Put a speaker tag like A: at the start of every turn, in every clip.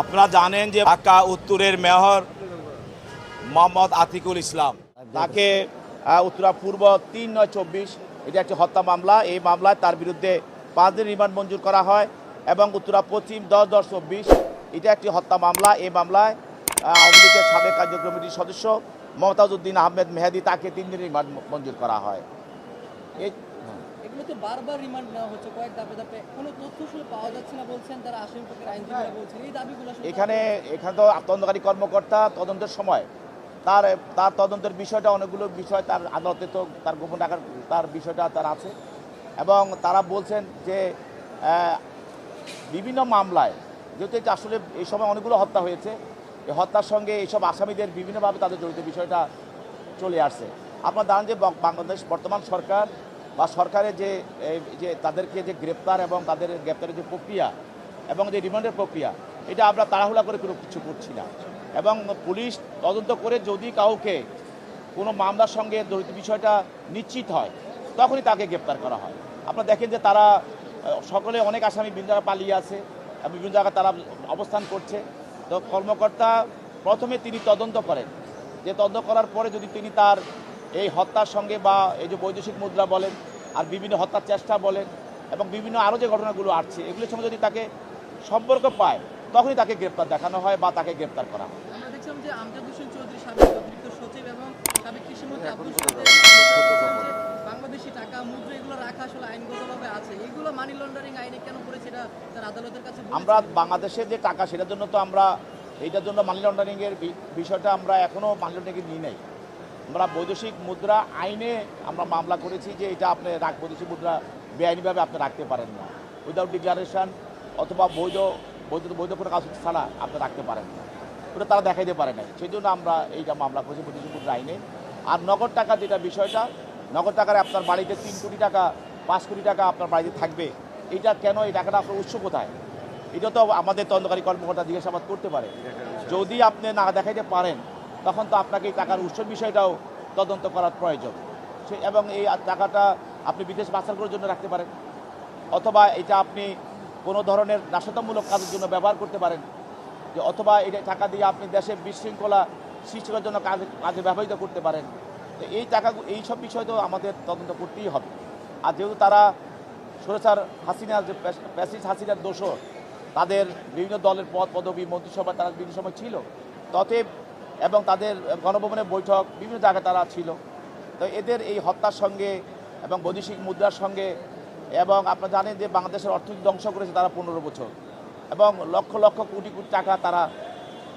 A: আপনারা জানেন যে ঢাকা উত্তরের মেয়র মোহাম্মদ আতিকুল ইসলাম। তাকে উত্তরা পূর্ব তিন নয় চব্বিশ, এটা একটি হত্যা মামলা। এই মামলায় তার বিরুদ্ধে পাঁচ দিন রিমান্ড মঞ্জুর করা হয় এবং উত্তরা পশ্চিম দশ দশ চব্বিশ, এটা একটি হত্যা মামলা। এই মামলায় আওয়ামী লীগের সাবেক কার্য কমিটির সদস্য মমতাজউদ্দিন আহমেদ মেহেদি তাকে তিন দিন রিমান্ড মঞ্জুর করা হয়। এই
B: বারবার রিমান্ড নেওয়া হচ্ছে। কয়েক ধাপে ধাপে কোনো তথ্য আসলে পাওয়া যাচ্ছে না বলছেন তারা আসামি পক্ষের আইনজীবীরা বলছেন। এই দাবিগুলো
A: এখানে এখানে তো তদন্তকারী কর্মকর্তা তদন্তের সময় তার তার তদন্তের বিষয়টা অনেকগুলো বিষয় তার আদালতে তো তার গোপন রাখার তার বিষয়টা তার আছে। এবং তারা বলছেন যে বিভিন্ন মামলায় যেহেতু এটা আসলে এই সময় অনেকগুলো হত্যা হয়েছে এই হত্যার সঙ্গে এইসব আসামিদের বিভিন্নভাবে তাদের জড়িত বিষয়টা চলে আসছে। আপনার জানেন যে বাংলাদেশ বর্তমান সরকার বা সরকারের যে যে তাদেরকে যে গ্রেপ্তার এবং তাদের গ্রেপ্তারের যে প্রক্রিয়া এবং যে রিমান্ডের প্রক্রিয়া, এটা আমরা তাড়াহুড়া করে কোনো কিছু করছি না। এবং পুলিশ তদন্ত করে যদি কাউকে কোনো মামলার সঙ্গে জড়িত বিষয়টা নিশ্চিত হয়, তখনই তাকে গ্রেপ্তার করা হয়। আপনারা দেখেন যে তারা সকলে অনেক আসামি বিভিন্ন জায়গায় পালিয়ে আছে বিভিন্ন জায়গায় তারা অবস্থান করছে। তো কর্মকর্তা প্রথমে তিনি তদন্ত করেন। যে তদন্ত করার পরে যদি তিনি তার এই হত্যার সঙ্গে বা এই যে বৈদেশিক মুদ্রা বলেন আর বিভিন্ন হত্যার চেষ্টা বলেন এবং বিভিন্ন আরও যে ঘটনাগুলো আসছে এগুলোর সঙ্গে যদি তাকে সম্পর্ক পায় তখনই তাকে গ্রেপ্তার দেখানো হয় বা তাকে গ্রেপ্তার করা হয়।
B: বাংলাদেশি টাকা মুদ্রা এগুলো রাখা আসলে আইনগতভাবে আছে। এগুলো মানি লন্ডারিং আইনে কেন এটা তার আদালতের কাছে
A: আমরা বাংলাদেশের যে টাকা সেটার জন্য তো আমরা এইটার জন্য মানি লন্ডারিংয়ের বিষয়টা আমরা এখনও মানি লন্ডারিং নিই নাই। আমরা বৈদেশিক মুদ্রা আইনে আমরা মামলা করেছি যে এটা আপনি রাখ বৈদেশিক মুদ্রা বেআইনিভাবে আপনি রাখতে পারেন না। উইদাউট ডিক্লারেশন অথবা বৈধ বৈধ বৈধ কোনো কাজ ছাড়া আপনি রাখতে পারেন না। ওটা তারা দেখাইতে পারে নাই। সেই জন্য আমরা এইটা মামলা করেছি বৈদেশিক মুদ্রা আইনে। আর নগদ টাকা যেটা বিষয়টা, নগদ টাকার আপনার বাড়িতে তিন কোটি টাকা, পাঁচ কোটি টাকা আপনার বাড়িতে থাকবে। এটা কেন, এই টাকাটা আপনার উৎস কোথায়? এটা তো আমাদের তদন্তকারী কর্মকর্তা জিজ্ঞাসাবাদ করতে পারে। যদি আপনি না দেখাইতে পারেন তখন তো আপনাকে এই টাকার উৎস বিষয়টাও তদন্ত করার প্রয়োজন। সে এবং এই টাকাটা আপনি বিদেশ পাচার করার জন্য রাখতে পারেন। অথবা এটা আপনি কোনো ধরনের নাশকতামূলক কাজের জন্য ব্যবহার করতে পারেন। যে অথবা এটা টাকা দিয়ে আপনি দেশে বিশৃঙ্খলা সৃষ্টি করার জন্য কাজে কাজে ব্যবহৃত করতে পারেন। তো এই টাকা, এই সব বিষয় তো আমাদের তদন্ত করতেই হবে। আর যেহেতু তারা সরেসার হাসিনার যে প্যাস- প্যাসিজ হাসিনার দোষর, তাদের বিভিন্ন দলের পদ, পদবি মন্ত্রিসভা তারা বিভিন্ন সময় ছিল, ততএব এবং তাদের গণভবনের বৈঠক, বিভিন্ন জায়গায় তারা ছিল। তো এদের এই হত্যার সঙ্গে এবং বৈদেশিক মুদ্রার সঙ্গে এবং আপনারা জানেন যে বাংলাদেশের অর্থনীতি ধ্বংস করেছে তারা পনেরো বছর। এবং লক্ষ লক্ষ কোটি কোটি টাকা তারা,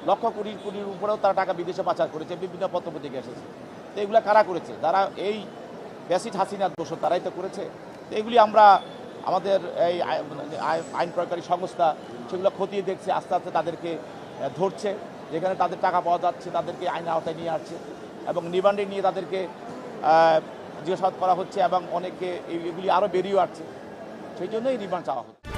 A: লক্ষ কোটি কোটির উপরেও তারা টাকা বিদেশে পাচার করেছে, বিভিন্ন পত্রপত্রিকা এসেছে। তো এগুলো কারা করেছে? যারা এই ব্যাসিড হাসিনার দোষ তারাই তো করেছে। তো এগুলি আমরা আমাদের এই আই- আই- আইন প্রয়োগকারী সংস্থা সেগুলো খতিয়ে দেখছে, আস্তে আস্তে তাদেরকে ধরছে। যেখানে তাদের টাকা পাওয়া যাচ্ছে, তাদেরকে আইনের আওতায় নিয়ে আসছে এবং নিবান্ডে নিয়ে তাদেরকে জিজ্ঞাসাবাদ করা হচ্ছে এবং অনেকে এগুলি আরও বেরিয়েও আসছে। সেই জন্যই রিমান্ড চাওয়া হচ্ছে।